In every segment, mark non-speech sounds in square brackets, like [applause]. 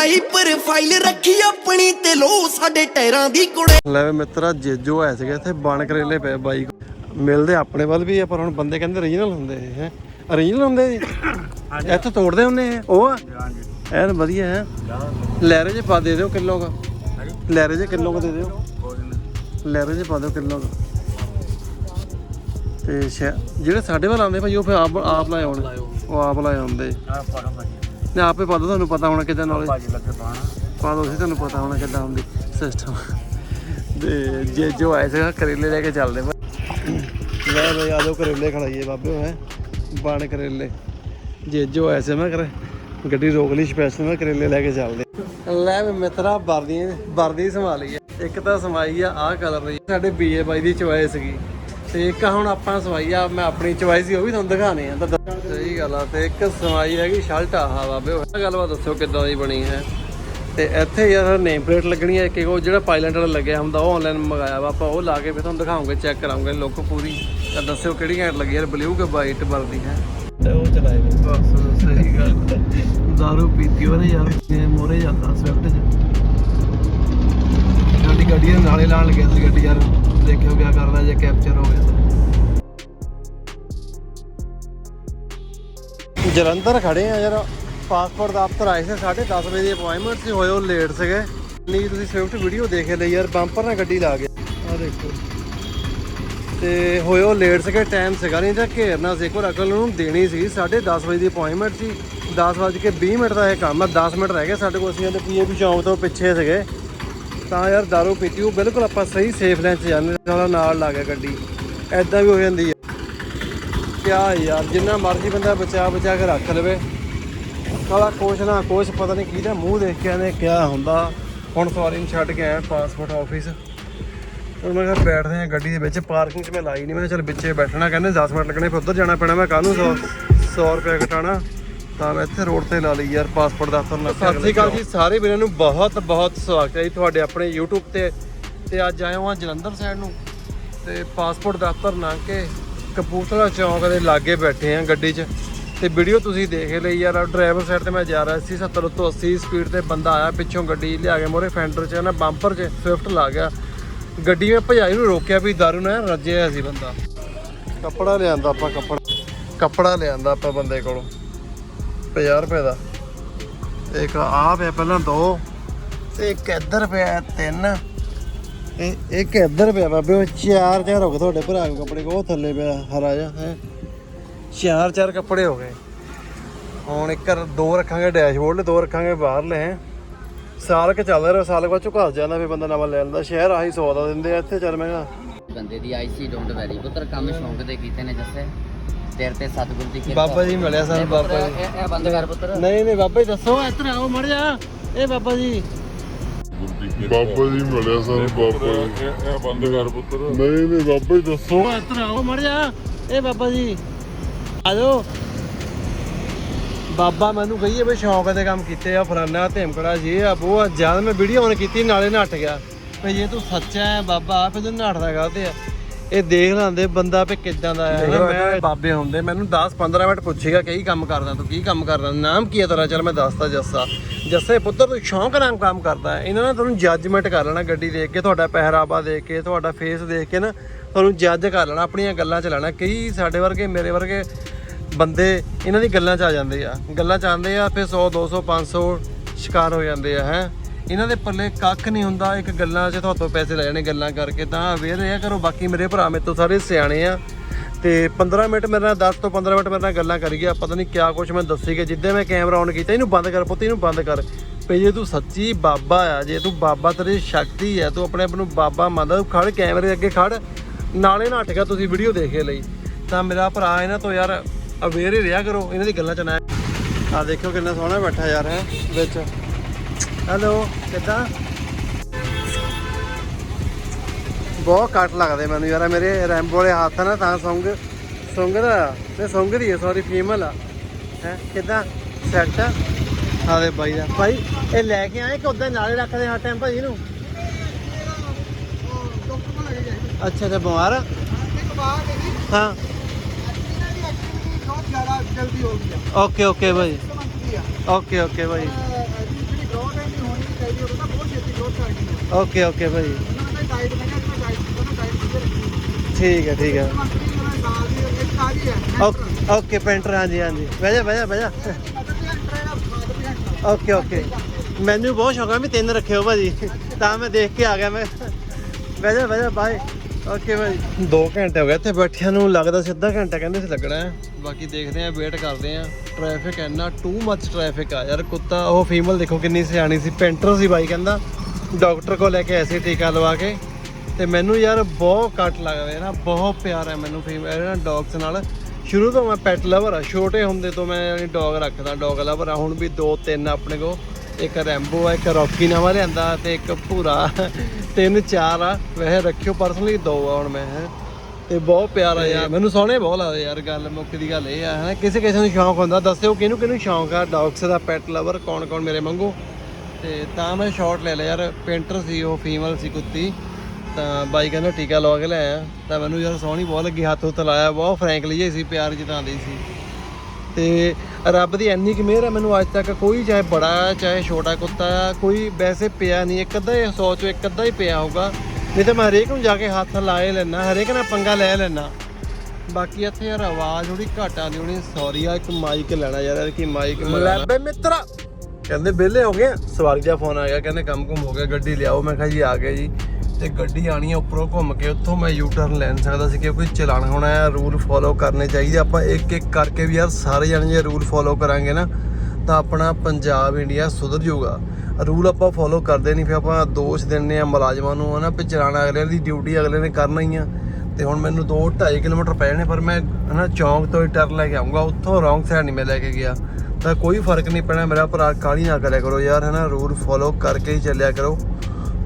High profile ਰੱਖੀ ਆਪਣੀ ਤੇ ਲੋ ਸਾਡੇ ਟਾਇਰਾਂ ਦੀ ਕੁੜੇ। ਲੈ ਵੇ ਮਿੱਤਰਾ ਜੇਜੋ ਆਇਆ ਸੀਗਾ ਇੱਥੇ ਬਣ ਕਰੇਲੇ ਪਏ ਬਾਈ ਕੋਲ। ਮਿਲਦੇ ਆਪਣੇ ਵੱਲ ਵੀ ਆ ਪਰ ਹੁਣ ਬੰਦੇ ਕਹਿੰਦੇ ਓਰੀਜਨਲ ਹੁੰਦੇ ਹੈ? ਓਰੀਜਨਲ ਹੁੰਦੇ ਜੀ ਇੱਥੇ ਤੋੜਦੇ ਹੁੰਦੇ ਇਹ? ਉਹ ਆ? ਐਨ ਵਧੀਆ ਹੈ? ਲੈਰੇ ਜੇ ਪਾ ਦੇ ਦਿਓ ਕਿਲੋ ਦਾ ਲੈਰੇ ਜੇ ਕਿਲੋ ਦਾ ਦੇ ਦਿਓ। ਲੈਰੇ ਜੇ ਪਾ ਦਿਓ ਕਿਲੋ ਦਾ ਤੇ ਸ਼ਾ- ਜਿਹੜੇ ਸਾਡੇ ਵੱਲ ਆਉਂਦੇ ਭਾਈ ਉਹ ਫਿਰ ਆਪ ਆਪ ਲਾਏ ਆਉਣ ਉਹ ਆਪ ਲਾਏ ਆਉਂਦੇ ਨੇ ਆਪੇ ਪਾ ਦਿਓ ਤੁਹਾਨੂੰ ਪਤਾ ਹੋਣਾ ਕਿਦਾਂ ਨੌਲੇਜ ਪਾ ਦੋ ਸੀ ਤੁਹਾਨੂੰ ਪਤਾ ਹੋਣਾ ਕਿੱਦਾਂ ਹੁੰਦੀ ਸਿਸਟਮ ਤੇ ਜੇ ਜੋ ਆਏ ਸੀਗਾ ਕਰੇਲੇ ਲੈ ਕੇ ਚੱਲਦੇ ਲੈ ਬਈ ਆਲੋ ਕਰੇਲੇ ਖੜਾਈਏ ਬਾਬੇ ਹੈ ਬਣ ਕਰੇਲੇ। ਜੇ ਜੋ ਆਏ ਸੀ ਮੈਂ ਕਰ ਗੱਡੀ ਰੋਕ ਲਈ ਸਪੈਸ਼ਲ ਮੈਂ ਕਰੇਲੇ ਲੈ ਕੇ ਚੱਲਦੇ। ਲੈ ਵੀ ਮਿੱਤਰਾ ਵਰਦੀ ਵਰਦੀ ਸੰਭਾਲੀ ਇੱਕ ਤਾਂ ਸਮਾਈ ਆ ਆਹ ਕਲਰ ਦੀ। ਸਾਡੇ ਬੀਏ ਬਾਈ ਦੀ ਚੁਆਇਸ ਸੀਗੀ। ਤੇ ਇੱਕ ਹੁਣ ਆਪਾਂ ਸਵਾਈ ਆ ਮੈਂ ਆਪਣੀ ਚੁਆਇਸ ਸੀ ਉਹ ਵੀ ਤੁਹਾਨੂੰ ਦਿਖਾਣੇ ਆ। ਤਾਂ ਸਹੀ ਗੱਲ ਆ ਤੇ ਇੱਕ ਸਵਾਈ ਹੈਗੀ ਸ਼ਰਟ ਆਹ ਬਾਬੇ ਉਹ ਗੱਲਬਾਤ ਦੱਸੋ ਕਿੱਦਾਂ ਦੀ ਬਣੀ ਹੈ। ਤੇ ਇੱਥੇ ਯਾਰ ਨੇਮ ਪਲੇਟ ਲੱਗਣੀ ਹੈ ਇੱਕ ਇੱਕ ਉਹ ਜਿਹੜਾ ਪਾਇਲਟ ਵਾਲਾ ਲੱਗਿਆ ਹੁੰਦਾ ਉਹ ਆਨਲਾਈਨ ਮੰਗਾਇਆ ਵਾ ਆਪਾਂ ਉਹ ਲਾ ਕੇ ਫਿਰ ਤੁਹਾਨੂੰ ਦਿਖਾਉਂਗੇ ਚੈੱਕ ਕਰਾਉਂਗੇ ਲੁੱਕ ਪੂਰੀ। ਤਾਂ ਦੱਸਿਓ ਕਿਹੜੀ ਘੈਂਟ ਲੱਗੀ ਯਾਰ ਬਲੂ ਕਿ ਵਾਈਟ ਵਰਦੀ ਹੈ? ਤੇ ਉਹ ਚਲਾਏ ਬਸ ਸਹੀ ਗੱਲ ਦਾਰੂ ਪੀਤੀ ਉਹਨੇ ਯਾਰ ਮੋਰੇ ਜਾਂਦਾ ਸਵਿਫਟ 'ਚ। ਗੱਡੀ ਦੇ ਨਾਲੇ ਲਾਣ ਲੱਗਿਆ ਸੀ ਗੱਡੀ ਯਾਰ ਦੇਖਿਓ ਕਿਆ ਕਰਦਾ ਜੇ ਕੈਪਚਰ ਹੋ ਗਿਆ ਤਾਂ। ਜਲੰਧਰ ਖੜੇ ਆ ਯਾਰ ਪਾਸਪੋਰਟ ਦਫ਼ਤਰ ਆਏ ਸੀ 10:30 ਵਜੇ ਦੀ ਅਪਾਇੰਟਮੈਂਟ ਸੀ ਉਹ ਲੇਟ ਸੀਗੇ। ਨਹੀਂ ਤੁਸੀਂ ਸਵਿਫਟ ਵੀਡੀਓ ਦੇਖ ਲਈ ਯਾਰ ਬੰਪਰ ਨਾਲ ਗੱਡੀ ਲਾ ਗਿਆ ਆ ਦੇਖੋ। ਤੇ ਉਹ ਲੇਟ ਸੀਗੇ ਟਾਈਮ ਸੀਗਾ ਨਹੀਂ ਤਾਂ ਘੇਰਨਾ ਸੀ ਕੋਈ ਅਕਲ ਨੂੰ ਦੇਣੀ ਸੀ। 10:30 ਵਜੇ ਦੀ ਅਪਾਇੰਟਮੈਂਟ ਸੀ 10 ਵਜੇ ਕੇ 20 ਮਿੰਟ ਦਾ ਇਹ ਕੰਮ ਆ 10 ਮਿੰਟ ਰਹਿ ਗਏ ਸਾਡੇ ਕੋਲ ਅਸੀਂ ਤੇ ਪੀਏਪੀ ਚੌਂਕ ਤੋਂ ਪਿੱਛੇ ਸੀਗੇ। ਤਾਂ ਯਾਰ ਦਾਰੂ ਪੀਤੀ, ਉਹ ਬਿਲਕੁਲ ਆਪਾਂ ਸਹੀ ਸੇਫ ਲਾਈਨ 'ਚ ਜਾਂਦੇ ਸਾਲਾ ਨਾਲ ਲਾ ਗਿਆ ਗੱਡੀ। ਐਦਾਂ ਵੀ ਹੋ ਜਾਂਦੀ ਆ ਕਿਆ ਯਾਰ, ਜਿੰਨਾ ਮਰਜ਼ੀ ਬੰਦਾ ਬਚਾ ਬਚਾ ਕੇ ਰੱਖ ਲਵੇ। ਸਾਲਾ ਕੁਛ ਨਾ ਕੁਛ ਪਤਾ ਨਹੀਂ ਕਿਹਦਾ ਮੂੰਹ ਦੇਖ ਕੇ ਆਨੇ ਕਿਆ ਹੁੰਦਾ। ਹੁਣ ਸਵਾਰੀ ਨੂੰ ਛੱਡ ਕੇ ਆਇਆ ਪਾਸਪੋਰਟ ਆਫਿਸ ਹੁਣ ਮੈਂ ਕਿਹਾ ਬੈਠਦੇ ਆ ਗੱਡੀ ਦੇ ਵਿੱਚ ਪਾਰਕਿੰਗ 'ਚ ਮੈਂ ਲਾਈ ਨਹੀਂ ਮੈਂ ਕਿਹਾ ਚੱਲ ਵਿੱਚੇ ਬੈਠਣਾ, ਕਹਿੰਦੇ 10 ਮਿੰਟ ਲੱਗਣੇ, ਫਿਰ ਉੱਧਰ ਜਾਣਾ ਪੈਣਾ। ਮੈਂ ਕਾਹਨੂੰ 100 100 ਰੁਪਏ ਘਟਾਣਾ ਤਾਂ ਮੈਂ ਇੱਥੇ ਰੋਡ ਤੇ ਲਾ ਲਈ ਯਾਰ ਪਾਸਪੋਰਟ ਦਫ਼ਤਰ ਨਾਲ ਸਤਿ ਸ਼੍ਰੀ ਅਕਾਲ ਜੀ ਸਾਰੇ ਵੀਰਾਂ ਨੂੰ ਬਹੁਤ ਬਹੁਤ ਸਵਾਗਤ ਹੈ ਜੀ ਤੁਹਾਡੇ ਆਪਣੇ YouTube ਤੇ। ਤੇ ਅੱਜ ਆਏ ਹਾਂ ਜਲੰਧਰ ਸਾਈਡ ਨੂੰ। ਤੇ ਪਾਸਪੋਰਟ ਦਫ਼ਤਰ ਲੰਘ ਕੇ ਕਪੂਰਥਲਾ ਚੌਂਕ ਦੇ ਲਾਗੇ ਬੈਠੇ ਆ ਗੱਡੀ 'ਚ। ਤੇ ਵੀਡੀਓ ਤੁਸੀਂ ਦੇਖ ਲਈ ਯਾਰ ਡਰਾਈਵਰ ਸਾਈਡ ਤੇ ਮੈਂ ਜਾ ਰਿਹਾ ਸੀ 70 ਤੋਂ 80 ਸਪੀਡ ਤੇ ਬੰਦਾ ਆਇਆ ਪਿੱਛੋਂ ਗੱਡੀ ਲਿਆ ਕੇ ਮੋਰੇ ਫੈਂਡਰ 'ਚ ਨਾ ਬੰਪਰ 'ਚ ਸਵਿਫਟ ਲਾ ਗਿਆ। ਗੱਡੀ ਮੈਂ ਭਜਾਈ ਨੂੰ ਰੋਕਿਆ ਵੀ ਦਾਰੂ ਨਾਲ ਰੱਜਿਆ ਸੀ ਬੰਦਾ। ਕੱਪੜਾ ਲਿਆਂਦਾ ਆਪਾਂ ਕੱਪੜਾ ਕੱਪੜਾ ਲਿਆਂਦਾ ਆਪਾਂ ਬੰਦੇ ਕੋਲੋਂ। 50 ਰੁਪਏ ਦਾ। ਇੱਕ ਆ ਪਿਆ ਪਹਿਲਾਂ ਦੋ, ਤੇ ਇੱਕ ਇੱਧਰ ਪਿਆ ਤਿੰਨ। ਇਹ, ਇੱਕ ਇੱਧਰ ਪਿਆ ਬਾਬੇ, ਉਹ ਚਾਰ ਚਾਰ ਹੋ ਗਏ ਤੁਹਾਡੇ ਭਰਾ ਕੋਲ ਕੱਪੜੇ ਕੋ ਥੱਲੇ ਪਿਆ ਹਰਾ ਜਾ ਹੈ। ਚਾਰ ਚਾਰ ਕੱਪੜੇ ਹੋ ਗਏ। ਹੁਣ ਇੱਕ ਦੋ ਰੱਖਾਂਗੇ ਡੈਸ਼ਬੋਰਡ ਦੋ ਰੱਖਾਂਗੇ ਬਾਹਰਲੇ, ਹੈ। ਸਾਲ ਕ ਚੱਲ ਰਿਹਾ, ਸਾਲ ਬਾਅਦ ਝੁਕਾਸ ਜਾਂਦਾ ਵੀ ਬੰਦਾ ਨਵਾਂ ਲੈ ਲੈਂਦਾ ਸ਼ਹਿਰ ਆਹੀ 100 ਦਾ ਦਿੰਦੇ ਆ ਇੱਥੇ, ਚੱਲ ਮੈਂ ਬੰਦੇ ਦੀ ਆਈਸੀ ਡੋਂਟ ਵੈਰੀ ਪੁੱਤਰ, ਕੰਮ ਸ਼ੌਂਕ ਦੇ ਕੀਤੇ ਨੇ, ਜੱਸੇ। ਤੇਰੇ ਤੇ ਸਤਿਗੁਰ ਦੀ ਕਿਰਪਾ ਬਾਬਾ ਜੀ ਮਿਲਿਆ ਸਾਨੂੰ ਬਾਬਾ ਜੀ। ਇਹ ਇਹ ਬੰਦ ਕਰ ਪੁੱਤਰ। ਨਹੀਂ ਨਹੀਂ ਬਾਬਾ ਜੀ ਦੱਸੋ ਇੱਧਰ ਆਓ ਮੜ ਜਾ ਇਹ ਬਾਬਾ ਜੀ। ਬਾਬਾ ਜੀ ਮਿਲਿਆ ਸਾਨੂੰ ਬਾਬਾ ਜੀ। ਇਹ ਬੰਦ ਕਰ ਪੁੱਤਰ। ਨਹੀਂ ਨਹੀਂ ਬਾਬਾ ਜੀ ਦੱਸੋ। ਇੱਧਰ ਆਓ ਮੜ ਜਾ ਇਹ ਬਾਬਾ ਜੀ। ਆ ਜਾਓ। ਬਾਬਾ ਮੈਨੂੰ ਕਹੀਏ ਵੀ ਸ਼ੌਂਕ ਦੇ ਕੰਮ ਕੀਤੇ ਆ ਫਰਾਨਾ ਧੇਮਕੜਾ ਜੀ ਆ ਉਹ ਜਦ ਮੈਂ ਵੀਡੀਓ ਔਨ ਕੀਤੀ ਨਾਲੇ ਨੱਠ ਗਿਆ। ਵੀ ਜੇ ਤੂੰ ਸੱਚਾ ਹੈ ਬਾਬਾ ਫਿਰ ਤੂੰ ਨੱਠਦਾ ਗਲਤ ਆ? ਇਹ ਦੇਖ ਲਾਂਦੇ ਬੰਦਾ ਵੀ ਕਿੱਦਾਂ ਦਾ ਆ ਨਾ ਮੈਂ ਬਾਬੇ ਹੁੰਦੇ ਮੈਨੂੰ 10 15 ਮਿੰਟ ਪੁੱਛੇਗਾ ਕਈ ਕੰਮ ਕਰਦਾ ਤੂੰ ਕੀ ਕੰਮ ਕਰਦਾ ਨਾਮ ਕੀ ਹੈ ਤੇਰਾ? ਚੱਲ ਮੈਂ ਦੱਸਦਾ ਜੱਸਾ। ਜੱਸੇ ਪੁੱਤਰ ਤੂੰ ਸ਼ੌਂਕ ਨਾਲ ਕੰਮ ਕਰਦਾ ਇਹਨਾਂ ਨੇ ਤੁਹਾਨੂੰ ਜੱਜਮੈਂਟ ਕਰ ਲੈਣਾ ਗੱਡੀ ਦੇਖ ਕੇ ਤੁਹਾਡਾ ਪਹਿਰਾਵਾ ਦੇਖ ਕੇ ਤੁਹਾਡਾ ਫੇਸ ਦੇਖ ਕੇ ਨਾ ਤੁਹਾਨੂੰ ਜੱਜ ਕਰ ਲੈਣਾ ਆਪਣੀਆਂ ਗੱਲਾਂ ਚ ਲੈਣਾ। ਕਈ ਸਾਡੇ ਵਰਗੇ ਮੇਰੇ ਵਰਗੇ ਬੰਦੇ ਇਹਨਾਂ ਦੀ ਗੱਲਾਂ 'ਚ ਆ ਜਾਂਦੇ ਆ। ਗੱਲਾਂ 'ਚ ਆਉਂਦੇ ਆ ਫਿਰ 100 200 500 ਸ਼ਿਕਾਰ ਹੋ ਜਾਂਦੇ ਆ ਹੈ। ਇਹਨਾਂ ਦੇ ਪੱਲੇ ਕੱਖ ਨਹੀਂ ਹੁੰਦਾ, ਇੱਕ ਗੱਲਾਂ 'ਚ ਤੁਹਾਤੋਂ ਪੈਸੇ ਲੈ ਜਾਣੇ ਗੱਲਾਂ ਕਰਕੇ, ਤਾਂ ਅਵੇਅਰ ਰਿਹਾ ਕਰੋ, ਬਾਕੀ ਮੇਰੇ ਭਰਾ ਮੇਰੇ ਤੋਂ ਸਾਰੇ ਸਿਆਣੇ ਆ। ਤੇ 15 ਮਿੰਟ ਮੇਰੇ ਨਾਲ 10 ਤੋਂ 15 ਮਿੰਟ ਮੇਰੇ ਨਾਲ ਗੱਲਾਂ ਕਰੀ ਗਿਆ ਪਤਾ ਨਹੀਂ ਕਿਆ ਕੁਝ ਮੈਂ ਦੱਸੀ ਗਿਆ, ਜਿੱਦਾਂ ਮੈਂ ਕੈਮਰਾ ਔਨ ਕੀਤਾ, ਇਹਨੂੰ ਬੰਦ ਕਰ ਪੁੱਤ, ਇਹਨੂੰ ਬੰਦ ਕਰ। ਪਈ ਜੇ ਤੂੰ ਸੱਚੀ ਬਾਬਾ ਆ, ਜੇ ਤੂੰ ਬਾਬਾ ਤੇਰੀ ਸ਼ਕਤੀ ਹੈ ਤੂੰ ਆਪਣੇ ਆਪ ਨੂੰ ਬਾਬਾ ਮੰਨਦਾ, ਤੂੰ ਖੜ ਕੈਮਰੇ ਅੱਗੇ ਖੜ, ਨਾਲੇ ਨਾ ਹਟ ਗਿਆ ਤੁਸੀਂ ਵੀਡੀਓ ਦੇਖੇ ਲਈ। ਤਾਂ ਮੇਰਾ ਭਰਾ ਇਹਨਾਂ ਤੋਂ ਯਾਰ ਅਵੇਅਰ ਹੀ ਰਿਹਾ ਕਰੋ, ਇਹਨਾਂ ਦੀ ਗੱਲਾਂ ਚ ਨਾ ਆ ਦੇਖੋ ਕਿੰਨਾ ਸੋਹਣਾ ਬੈਠਾ ਯਾਰ, ਹੈ, ਵਿੱਚ। ਹੈਲੋ ਕਿੱਦਾਂ? ਬਹੁਤ ਕੱਟ ਲੱਗਦੇ ਮੈਨੂੰ ਯਾਰ ਮੇਰੇ ਰੈਂਬੋ ਵਾਲੇ ਹੱਥ ਨਾ ਤਾਂ ਸੁੰਗ ਸੁੰਗਦਾ ਤੇ ਸੁੰਗਦੀ ਹੈ ਸੌਰੀ ਫੀਮੇਲ ਆ। ਹੈ ਕਿੱਦਾਂ? ਸੈੱਟ ਆ? ਦੇ ਬਾਈ ਦਾ। ਭਾਈ ਇਹ ਲੈ ਕੇ ਆਏ ਕਿ ਉਦਾਂ ਨਾਲੇ ਰੱਖਦੇ ਹਰ ਟਾਈਮ ਭਾਈ ਇਹਨੂੰ ਅੱਛਾ ਤੇ ਬਿਮਾਰ ਆ? ਹਾਂ। ਓਕੇ ਓਕੇ ਭਾਈ ਓਕੇ ਓਕੇ ਭਾਈ ਓਕੇ ਓਕੇ ਭਾਜੀ ਠੀਕ ਹੈ ਠੀਕ ਹੈ। ਓਕੇ ਓਕੇ ਪੈਂਟਰ ਹਾਂਜੀ ਹਾਂਜੀ। ਬਹਿ ਜਾ ਬਹਿ ਜਾ ਬਹਿ ਜਾ। ਓਕੇ ਓਕੇ ਮੈਨੂੰ ਬਹੁਤ ਸ਼ੌਕ ਹੈ ਵੀ ਤਿੰਨ ਰੱਖਿਓ ਭਾਜੀ। ਤਾਂ ਮੈਂ ਦੇਖ ਕੇ ਆ ਗਿਆ ਮੈਂ। ਬਹਿ ਜਾ ਬਹਿ ਜਾ ਬਾਏ ਓਕੇ ਭਾਜੀ 2 ਘੰਟੇ ਹੋ ਗਏ ਇੱਥੇ ਬੈਠਿਆਂ ਨੂੰ, ਲੱਗਦਾ ਸੀ ਅੱਧਾ ਘੰਟਾ ਕਹਿੰਦੇ ਸੀ ਲੱਗਣਾ ਹੈ। ਬਾਕੀ ਦੇਖਦੇ ਆ ਵੇਟ ਕਰਦੇ ਆ ਟ੍ਰੈਫਿਕ ਇੰਨਾ ਟੂ ਮੱਚ ਟ੍ਰੈਫਿਕ ਆ ਯਾਰ, ਕੁੱਤਾ, ਉਹ ਫੀਮੇਲ ਦੇਖੋ ਕਿੰਨੀ ਸਿਆਣੀ ਸੀ ਪੈਂਟਰ ਸੀ ਬਾਈ ਕਹਿੰਦਾ। ਡਾਕਟਰ ਕੋਲ ਲੈ ਕੇ ਐਸੇ ਟੀਕਾ ਲਵਾ ਕੇ। ਤੇ ਮੈਨੂੰ ਯਾਰ ਬਹੁਤ ਕੱਟ ਲੱਗਦਾ ਹੈ ਨਾ, ਬਹੁਤ ਪਿਆਰ ਹੈ ਮੈਨੂੰ ਫੀਮੇਲ ਨਾ ਡੌਗਸ ਨਾਲ। ਸ਼ੁਰੂ ਤੋਂ ਮੈਂ ਪੈਟ ਲਵਰ ਆ, ਛੋਟੇ ਹੁੰਦੇ ਤੋਂ ਮੈਂ ਯਾਨੀ ਡੌਗ ਰੱਖਦਾ ਡੌਗ ਲਵਰ ਆ। ਹੁਣ ਵੀ ਦੋ, ਤਿੰਨ ਆਪਣੇ ਕੋ ਇੱਕ ਰੈਂਬੋ ਆ, ਇੱਕ ਰੌਕੀ ਨਵਾਂ ਲਿਆਂਦਾ ਤੇ ਇੱਕ ਭੂਰਾ, ਤਿੰਨ, ਚਾਰ ਆ। ਵੈਸੇ ਰੱਖਿਓ ਪਰਸਨਲੀ ਦੋ ਆ ਹੁਣ ਮੈਂ, ਹੈਂ। ਤੇ ਬਹੁਤ ਪਿਆਰ ਆ ਯਾਰ, ਮੈਨੂੰ ਸੋਹਣੇ ਬਹੁਤ ਲੱਗਦੇ ਯਾਰ ਗੱਲ ਮੁੱਕ ਦੀ ਗੱਲ ਇਹ ਆ, ਹੈ। ਕਿਸੇ ਕਿਸੇ ਨੂੰ ਸ਼ੌਂਕ ਹੁੰਦਾ, ਦੱਸਿਓ ਕਿਹਨੂੰ ਕਿਹਨੂੰ ਸ਼ੌਂਕ ਆ ਡੌਗਸ ਦਾ ਪੈਟ ਲਵਰ ਕੌਣ ਕੌਣ ਮੇਰੇ ਵਾਂਗੂ? ਤੇ ਤਾਂ ਮੈਂ ਸ਼ਾਰਟ ਲੈ ਲਿਆ ਯਾਰ ਪੇਂਟਰ ਸੀ, ਉਹ ਫੀਮੇਲ ਸੀ ਕੁੱਤੀ। ਤਾਂ ਬਾਈ ਕਹਿੰਦਾ ਟੀਕਾ ਲਵਾ ਕੇ ਲੈ ਤਾਂ ਮੈਨੂੰ ਯਾਰ ਸੋਹਣੀ ਬਹੁਤ ਲੱਗੀ, ਹੱਥ ਉੱਤੇ ਲਾਇਆ, ਬਹੁਤ ਫਰੈਂਕਲੀ ਜਿਹੀ ਸੀ, ਪਿਆਰ ਜਿਤਾਉਂਦੀ ਸੀ। ਤੇ ਰੱਬ ਦੀ ਇੰਨੀ ਕਿ ਮਿਹਰ ਹੈ ਮੈਨੂੰ ਅੱਜ ਤੱਕ ਕੋਈ ਚਾਹੇ ਬੜਾ, ਚਾਹੇ ਛੋਟਾ ਕੁੱਤਾ, ਕੋਈ ਵੈਸੇ ਪਿਆ ਨਹੀਂ, ਇੱਕ ਅੱਧਾ ਹੀ, ਸੌ ਚੋਂ ਇੱਕ ਅੱਧਾ ਹੀ ਪਿਆ ਹੋਊਗਾ। ਨਹੀਂ ਤਾਂ ਮੈਂ ਹਰੇਕ ਨੂੰ ਜਾ ਕੇ ਹੱਥ ਲਾਏ ਲੈਣਾ ਹਰੇਕ ਨਾਲ ਪੰਗਾ ਲੈ ਲੈਣਾ ਬਾਕੀ ਇੱਥੇ ਯਾਰ ਆਵਾਜ਼ ਥੋੜੀ ਘੱਟ ਆਉਂਦੀ ਹੋਣੀ ਸੌਰੀ ਆ, ਇੱਕ ਮਾਈਕ ਲੈਣਾ ਯਾਰ ਕਿ ਮਾਈਕ ਲੈ ਬੇ ਮਿੱਤਰਾ। ਕਹਿੰਦੇ, ਵਿਹਲੇ ਹੋ ਗਏ ਸਵਾਰੀ ਦਾ ਫੋਨ ਆ ਗਿਆ, ਕਹਿੰਦੇ, ਕੰਮ ਕੁਮ ਹੋ ਗਿਆ, ਗੱਡੀ ਲਿਆਓ। ਮੈਂ ਕਿਹਾ ਜੀ, ਆ ਗਏ ਜੀ। ਤੇ ਗੱਡੀ ਆਣੀ ਹੈ ਉੱਪਰੋਂ ਘੁੰਮ ਕੇ, ਉੱਥੋਂ ਮੈਂ ਯੂ ਟਰਨ ਲੈਣ ਸਕਦਾ ਸੀ ਕਿਉਂਕਿ ਚਲਾਨ ਹੋਣਾ ਹੈ ਰੂਲ ਫੋਲੋ ਕਰਨੇ ਚਾਹੀਦੇ। ਆਪਾਂ ਇੱਕ ਇੱਕ ਕਰਕੇ ਵੀ ਯਾਰ ਸਾਰੇ ਜਣੇ ਜੇ ਰੂਲ ਫੋਲੋ ਕਰਾਂਗੇ ਨਾ, ਤਾਂ ਆਪਣਾ ਪੰਜਾਬ ਇੰਡੀਆ ਸੁਧਰ ਜਾਊਗਾ। ਰੂਲ ਆਪਾਂ ਫੋਲੋ ਕਰਦੇ ਨਹੀਂ, ਫਿਰ ਆਪਾਂ ਦੋਸ਼ ਦਿੰਨੇ ਆ ਮੁਲਾਜ਼ਮਾਂ ਨੂੰ, ਹਨਾ, ਵੀ ਚਲਾਣਾ ਅਗਲੇ ਦੀ ਡਿਊਟੀ ਅਗਲੇ ਨੇ ਕਰਨਾ ਹੀ ਆ। ਤੇ ਹੁਣ ਮੈਨੂੰ 2 2.5 ਕਿਲੋਮੀਟਰ ਪੈ ਜਾਣੇ, ਪਰ ਮੈਂ ਹਨਾ ਚੌਂਕ ਤੋਂ ਹੀ ਟਰਨ ਲੈ ਕੇ ਆਉਂਗਾ ਉੱਥੋਂ ਰੌਂਗ ਸਾਈਡ ਨਹੀਂ ਮੈਂ ਲੈ ਕੇ ਗਿਆ। ਤਾਂ ਕੋਈ ਫ਼ਰਕ ਨਹੀਂ ਪੈਣਾ, ਮੇਰਾ ਭਰਾ ਕਾਲੀ ਨਾ ਕਰਿਆ ਕਰੋ ਯਾਰ, ਹਨਾ ਰੂਲ ਫੋਲੋ ਕਰਕੇ ਹੀ ਚੱਲਿਆ ਕਰੋ।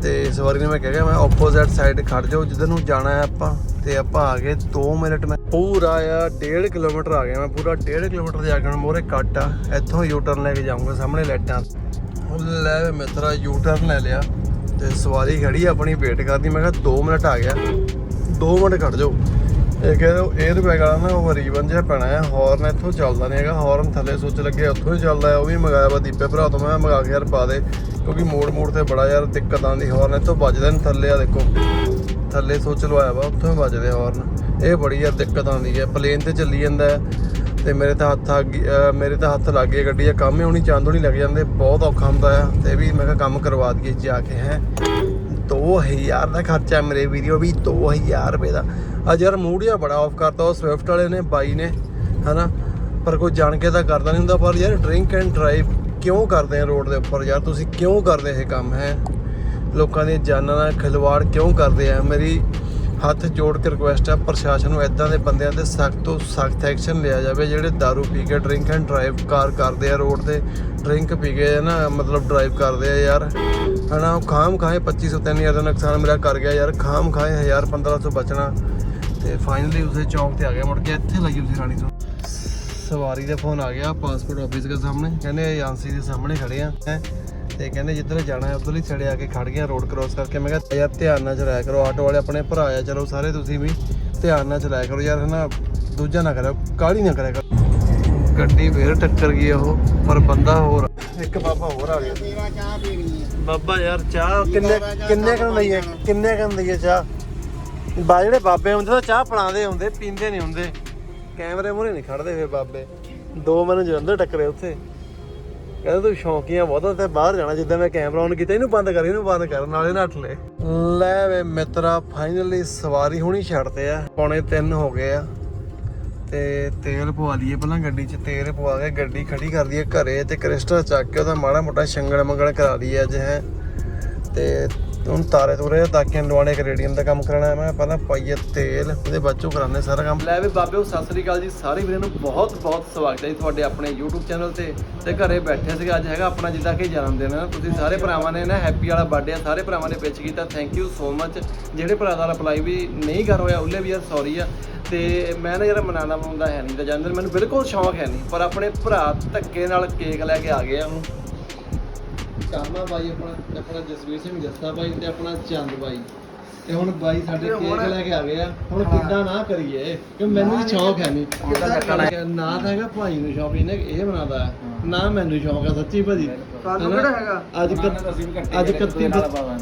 ਤੇ ਇਸ ਵਾਰੀ ਨੇ ਮੈਂ ਕਹਿ ਗਿਆ ਮੈਂ ਆਪੋਜ਼ਿਟ ਸਾਈਡ ਖੜ ਜਾਓ, ਜਿੱਧਰ ਨੂੰ ਜਾਣਾ ਹੈ ਆਪਾਂ, ਤੇ ਆਪਾਂ ਆ ਗਏ 2 ਮਿੰਟ ਮੈਂ ਪੂਰਾ ਆ 1.5 ਕਿਲੋਮੀਟਰ ਆ ਗਿਆ ਮੈਂ, ਪੂਰਾ 1.5 ਕਿਲੋਮੀਟਰ ਜਾ ਕੇ ਮੋਰੇ ਕੱਟ ਆ, ਇੱਥੋਂ ਯੂ ਟਰਨ ਲੈ ਕੇ ਜਾਊਂਗਾ ਸਾਹਮਣੇ ਲਾਈਟਾਂ। ਹੁਣ ਲੈ ਵੇ ਮਿੱਤਰਾ ਯੂ ਟਰਨ ਲੈ ਲਿਆ, ਤੇ ਸਵਾਰੀ ਖੜੀ ਆਪਣੀ ਵੇਟ ਕਰਦੀ, ਮੈਂ ਕਿਹਾ 2 ਮਿੰਟ ਆ ਗਿਆ। 2 ਮਿੰਟ ਖੜ ਜਾਓ। ਇਹ ਕਹਿੰਦੇ 에ਅਰ ਬੈਗ ਵਾਲਾ ਨਾ, ਉਹ ਰੀਵਨ ਜਿਹਾ ਪੈਣਾ ਹੈ ਹਾਰਨ ਇੱਥੋਂ ਚੱਲਦਾ ਨਹੀਂ ਹੈਗਾ ਹਾਰਨ ਥੱਲੇ ਸੁੱਚ ਲੱਗੇ, ਉੱਥੋਂ ਹੀ ਚੱਲਦਾ ਹੈ, ਉਹ ਵੀ ਮੰਗਾਇਆ ਵਾ ਦੀਪੇ ਭਰਾ ਤੋਂ, ਮੈਂ ਮੰਗਾ ਕੇ ਯਾਰ ਪਾ ਦੇ, ਕਿਉਂਕਿ ਮੋੜ ਮੋੜ ਤੇ ਬੜਾ ਯਾਰ ਦਿੱਕਤ ਆਉਂਦੀ ਹਾਰਨ ਇੱਥੋਂ ਵੱਜਦੇ ਨੇ ਥੱਲੇ ਆ ਦੇਖੋ। ਥੱਲੇ ਸੁੱਚ ਲਵਾਇਆ ਵਾ, ਉੱਥੋਂ ਹੀ ਵੱਜਦੇ ਹਾਰਨ ਇਹ ਬੜੀ ਯਾਰ ਦਿੱਕਤ ਆਉਂਦੀ ਹੈ ਪਲੇਨ ਤੇ ਚੱਲੀ ਜਾਂਦਾ ਹੈ, ਤੇ ਮੇਰੇ ਤਾਂ ਹੱਥ ਆ ਗਈ- ਮੇਰੇ ਤਾਂ ਹੱਥ ਲੱਗ ਗਏ ਗੱਡੀ ਆ, ਕੰਮ ਹੀ ਹੋਣੀ, ਚਾਂਦੋ ਨਹੀਂ ਲੱਗ ਜਾਂਦੇ, ਬਹੁਤ ਔਖਾ ਹੁੰਦਾ ਆ ਤੇ ਵੀ ਮੈਂ ਕਿਹਾ ਕੰਮ ਕਰਵਾ ਦਈਏ, ਜਾ ਕੇ, ਹੈ। 2000 ਦਾ ਖਰਚਾ ਮੇਰੇ ਵੀਡੀਓ ਵੀ 2000 ਰੁਪਏ ਦਾ। ਅੱਜ ਯਾਰ ਮੂਡ ਜਿਹਾ ਬੜਾ ਆਫ ਕਰਤਾ, ਉਹ ਸਵਿਫਟ ਵਾਲੇ ਨੇ, ਬਾਈ ਨੇ, ਹਨਾ? ਪਰ ਕੋਈ ਜਾਣ ਕੇ ਤਾਂ ਕਰਦਾ ਨਹੀਂ ਹੁੰਦਾ, ਪਰ ਯਾਰ ਡਰਿੰਕ ਐਂਡ ਡਰਾਈਵ ਕਿਉਂ ਕਰਦੇ ਆ ਰੋਡ ਦੇ ਉੱਪਰ ਯਾਰ? ਤੁਸੀਂ ਕਿਉਂ ਕਰਦੇ ਇਹ ਕੰਮ, ਹੈ? ਲੋਕਾਂ ਦੀਆਂ ਜਾਨਾਂ ਨਾਲ ਖਿਲਵਾੜ ਕਿਉਂ ਕਰਦੇ ਆ? ਮੇਰੀ ਹੱਥ ਜੋੜ ਕੇ ਰਿਕੁਐਸਟ ਹੈ ਪ੍ਰਸ਼ਾਸਨ ਨੂੰ ਇਦਾਂ ਦੇ ਬੰਦਿਆਂ ਤੇ ਸਖਤ ਤੋਂ ਸਖਤ ਐਕਸ਼ਨ ਲਿਆ ਜਾਵੇ ਜਿਹੜੇ दारू ਪੀ ਕੇ ਡਰਿੰਕ ਐਂਡ ਡਰਾਈਵ ਕਾਰ ਕਰਦੇ ਆ ਰੋਡ ਤੇ। ਡਰਿੰਕ ਪੀ ਕੇ ਨਾ ਮਤਲਬ ਡਰਾਈਵ ਕਰਦੇ ਆ ਯਾਰ। ਹਨਾ, ਉਹ ਖਾਮ ਖਾਏ 2500 3000 ਦਾ ਨੁਕਸਾਨ ਮੇਰਾ ਕਰ ਗਿਆ ਯਾਰ, ਖਾਮ ਖਾਏ 1000 1500 ਬਚਣਾ। ਤੇ ਫਾਈਨਲੀ ਉਸੇ ਚੌਂਕ ਤੇ ਆ ਗਿਆ ਮੁੜ ਕੇ, ਇੱਥੇ ਲੱਗੀ ਉਸੇ ਰਾਣੀ ਤੋਂ ਸਵਾਰੀ ਦਾ ਫੋਨ ਆ ਗਿਆ ਪਾਸਪੋਰਟ ਆਫਿਸ ਦੇ ਸਾਹਮਣੇ। ਕਹਿੰਦੇ ਏਜੰਸੀ ਦੇ ਸਾਹਮਣੇ ਖੜੇ ਆ। ਹੈਂ। ਤੇ ਕਹਿੰਦੇ ਜਿੱਧਰ ਜਾਣਾ ਹੈ, ਉਧਰਲੀ ਛੜੇ ਆ ਕੇ ਖੜ ਗਿਆ ਰੋਡ ਕ੍ਰੋਸ ਕਰਕੇ। ਮੈਂ ਕਿਹਾ ਯਾਰ ਧਿਆਨ ਨਾਲ ਚਲਾਇਆ ਕਰੋ, ਆਟੋ ਵਾਲੇ ਆਪਣੇ ਭਰਾ ਆ, ਚਲੋ ਸਾਰੇ ਤੁਸੀਂ ਵੀ ਧਿਆਨ ਨਾਲ ਚਲਾਇਆ ਕਰੋ। ਯਾਰ ਹਨਾ, ਦੂਜਾ ਨਾ ਕਰਿਓ, ਕਾਹਲੀ ਨਾ ਕਰਿਆ ਕਰੋ। ਗੱਡੀ ਫੇਰ ਟੱਕਰ ਗਈ ਉਹ, ਪਰ ਬੰਦਾ ਹੋਰ ਇੱਕ ਬਾਬਾ ਹੋਰ ਆ ਗਿਆ। ਮੇਰਾ ਚਾਹ ਪੀਣੀ ਹੈ ਬਾਬਾ ਯਾਰ ਚਾਹ ਕਿੰਨੇ ਕਿੰਨੇ ਕਨ ਲਈਏ? ਕਿੰਨੇ ਕਨ ਲਈਏ ਚਾਹ? ਬਾ ਜਿਹੜੇ ਬਾਬੇ ਹੁੰਦੇ ਤਾਂ ਚਾਹ ਪਣਾਦੇ ਹੁੰਦੇ, ਪੀਂਦੇ ਨਹੀਂ ਹੁੰਦੇ। ਕੈਮਰੇ ਮੂਹਰੇ ਨਹੀਂ ਖੜਦੇ ਫੇ ਬਾਬੇ। ਦੋ ਮੈਨੂੰ ਜਲੰਧਰ ਟੱਕਰੇ ਉੱਥੇ। ਕਹਿੰਦਾ ਤੂੰ ਸ਼ੌਂਕੀਆਂ ਬਹੁਤਾ ਤੇ ਬਾਹਰ ਜਾਣਾ, ਜਿੱਦਾਂ ਮੈਂ ਕੈਮਰਾ ਔਨ ਕੀਤਾ, ਇਹਨੂੰ ਬੰਦ ਕਰ, ਇਹਨੂੰ ਬੰਦ ਕਰ, ਨਾਲੇ ਨੱਠ ਲੈ। ਲੈ ਵੇ ਮਿੱਤਰਾ ਫਾਈਨਲੀ ਸਵਾਰੀ ਹੁਣੀ ਛੱਡਦੇ ਆ, ਪੌਣੇ 3 ਹੋ ਗਏ ਆ। ਤੇ ਤੇਲ ਪਵਾ ਲਈਏ ਪਹਿਲਾਂ ਗੱਡੀ 'ਚ, ਤੇਲ ਪਵਾ ਕੇ ਗੱਡੀ ਖੜੀ ਕਰ ਦਈਏ ਘਰੇ, ਤੇ ਕ੍ਰਿਸਟਲ ਚੱਕ ਕੇ ਉਹਦਾ ਮਾੜਾ ਮੋਟਾ ਛੰਗਲ ਮੰਗਣ ਕਰਾ ਲਈਏ ਅੱਜ, ਹੈ। ਤੇ ਹੁਣ ਤਾਰੇ ਤੂਰੇ ਤਾਕੀਆਂ ਲਵਾਣੇ ਇੱਕ ਦਾ ਕੰਮ ਕਰਾਣਾ ਮੈਂ ਪਹਿਲਾਂ ਪਾਈਏ ਤੇਲ, ਉਹਦੇ ਬਾਅਦ ਕਰਾਣੇ ਸਾਰਾ ਕੰਮ। ਲੈ ਵੀ ਬਾਬਿਓ, ਸਤਿ ਸ੍ਰੀ ਅਕਾਲ ਜੀ। ਸਾਰੇ ਵੀਰਾਂ ਨੂੰ ਬਹੁਤ ਬਹੁਤ ਸਵਾਗਤ ਹੈ ਜੀ ਤੁਹਾਡੇ ਆਪਣੇ YouTube ਚੈਨਲ ਤੇ। ਤੇ ਘਰੇ ਬੈਠੇ ਸੀਗਾ, ਅੱਜ ਹੈਗਾ ਆਪਣਾ ਜਿੱਦਾਂ ਕਿ ਜਨਮ ਦਿਨ ਹੈ ਤੁਸੀਂ ਸਾਰੇ ਭਰਾਵਾਂ ਨੇ ਨਾ ਹੈਪੀ ਵਾਲਾ ਬਰਥਡੇ ਆ, ਸਾਰੇ ਭਰਾਵਾਂ ਨੇ ਵਿੱਚ ਕੀਤਾ। ਥੈਂਕ ਯੂ ਸੋ ਮਚ ਜਿਹੜੇ ਭਰਾ ਦਾ ਰਿਪਲਾਈ ਵੀ ਨਹੀਂ ਕਰ ਹੋਇਆ, ਉਹਲੇ ਵੀ ਯਾਰ ਸੌਰੀ ਆ। ਤੇ ਮੈਂ ਨਾ ਯਾਰ ਮਨਾਣਾ ਮਨਾਉਂਦਾ ਹੈ ਨਹੀਂ। ਤਾਂ ਜਨਮ ਦਿਨ ਮੈਨੂੰ ਬਿਲਕੁਲ ਸ਼ੌਂਕ ਹੈ ਨਹੀਂ। ਪਰ ਆਪਣੇ ਭਰਾ ਧੱਕੇ ਨਾਲ ਕੇਕ ਲੈ ਕੇ ਆ ਗਏ ਆ ਹੁਣ ਕਾਮਾ ਬਾਈ ਆਪਣਾ ਆਪਣਾ ਜਸਵੀਰ ਸਿੰਘ ਜੱਸਾ ਬਾਈ ਤੇ ਆਪਣਾ ਚੰਦ ਬਾਈ। ਤੇ ਹੁਣ ਬਾਈ ਸਾਡੇ ਕੇਕ ਲੈ ਕੇ ਆ ਗਏ ਆ। ਹੁਣ ਕਿੱਦਾਂ ਨਾ ਕਰੀਏ। ਕਿ ਮੈਨੂੰ ਵੀ ਸ਼ੌਕ ਹੈ ਨਹੀਂ ਨਾ ਤਾਂ ਹੈਗਾ ਭਾਈ ਨੂੰ ਸ਼ੌਕ ਇਹਨੇ ਇਹ ਬਣਾਦਾ ਨਾ ਮੈਨੂੰ ਸ਼ੌਂਕ ਆ ਸੱਚੀ ਭਾਜੀ। ਤੁਹਾਨੂੰ ਹਨਾ? ਕਿਹੜਾ ਹੈਗਾ? ਅੱਜ ਕੱਤ- ਅੱਜ 31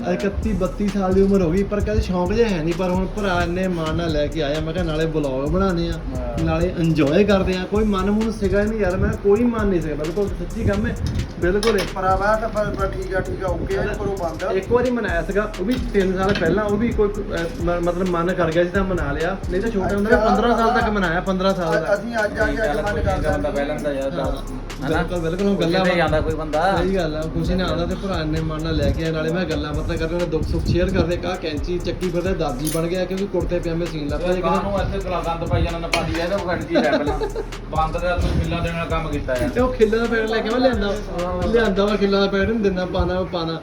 ਅੱਜ 31 32 ਸਾਲ ਦੀ ਉਮਰ ਹੋ ਗਈ ਪਰ ਕਦੇ ਸ਼ੌਂਕ ਜਿਹਾ ਹੈ ਨਹੀਂ। ਪਰ ਹੁਣ ਭਰਾ ਨੇ ਮਾਣ ਨਾਲ ਲੈ ਕੇ ਆਇਆ ਮੈਂ ਕਿਹਾ ਨਾਲੇ ਬਲੌਗ ਬਣਾਉਂਦੇ ਆ ਨਾਲੇ ਇੰਜੋਏ ਕਰਦੇ ਆ ਕੋਈ ਮਨ ਮੂਨ ਸਿਗਾ ਨਹੀਂ ਯਾਰ ਮੈਂ ਕੋਈ ਮਨ ਨਹੀਂ ਸਿਗਾ। ਬਿਲਕੁਲ ਸੱਚੀ ਕੰਮ ਹੈ ਬਿਲਕੁਲ ਇਹ। ਭਰਾਵਾ ਤਾਂ ਪਰ ਪਰ ਠੀਕ ਆ ਠੀਕ ਆ ਓਕੇ ਆ ਕਰੋ ਬੰਦ ਇੱਕ ਵਾਰੀ ਮਨਾਇਆ ਸੀਗਾ ਉਹ ਵੀ 3 ਸਾਲ ਪਹਿਲਾਂ ਉਹ ਵੀ ਕੋਈ ਅਹ, ਮ- ਮਤਲਬ ਮਨ ਕਰ ਗਿਆ ਸੀ ਤਾਂ ਮਨਾ ਲਿਆ। ਨਹੀਂ ਤਾਂ ਛੋਟੇ ਹੁੰਦੇ 15 ਸਾਲ ਤੱਕ ਮਨਾਇਆ 15 ਸਾਲ ਤੱਕ। ਅਸੀਂ ਅੱਜ ਆ ਕੇ ਅੱਜ ਮਨ ਕਰਦਾ ਪਹਿਲਾਂ ਤਾਂ ਯਾਰ ਬਿਲਕੁਲ ਬਿਲਕੁਲ ਉਹ ਗੱਲਾਂ ਕਿਤੇ ਜਾਂਦਾ ਕੋਈ ਬੰਦਾ। ਸਹੀ ਗੱਲ ਆ ਖੁਸ਼ੀ ਨਾਲ ਆਉਂਦਾ ਤੇ ਭਰਾ ਨੇ ਮਨ ਨਾਲ ਲੈ ਕੇ ਆਇਆ ਨਾਲੇ ਮੈਂ ਗੱਲਾਂ ਬਾਤਾਂ ਕਰਦੇ ਉਹਨਾਂ ਦੁੱਖ ਸੁੱਖ ਸ਼ੇਅਰ ਕਰਦੇ ਕਾ ਕੈਂਚੀ ਚੱਕੀ ਫਿਰਦੇ ਦਾਦੀ ਬਣ ਗਿਆ ਕਿਉਂਕਿ ਕੁੜਤੇ ਪਜਾਮੇ ਸੀਨ ਲੱਗ ਪਿਆ ਕਾਂ ਨੂੰ ਇੱਥੇ ਕਲਾ ਗੰਦ ਪਾਈ ਜਾਣਾ ਨਾ ਪਾਦੀ ਜਾਏ ਤਾਂ ਉਹ ਗੱਡੀ ਲੈ ਪਹਿਲਾਂ। ਬੰਦ ਦੇ ਨੂੰ ਮਿੱਲਾਂ ਦੇਣ ਵਾਲਾ ਕੰਮ ਕੀਤਾ ਯਾਰ। ਤੇ ਉਹ ਖਿੱਲਾਂ ਦਾ ਪੈਕਟ ਲੈ ਕੇ ਮੈਂ ਲਿਆਂਦਾ ਲਿਆਂਦਾ ਵਾ ਖਿੱਲਾਂ ਦਾ ਪੈਕਟ ਨਹੀਂ ਦਿੰਦਾ ਪਾਣਾ ਪਾਣਾ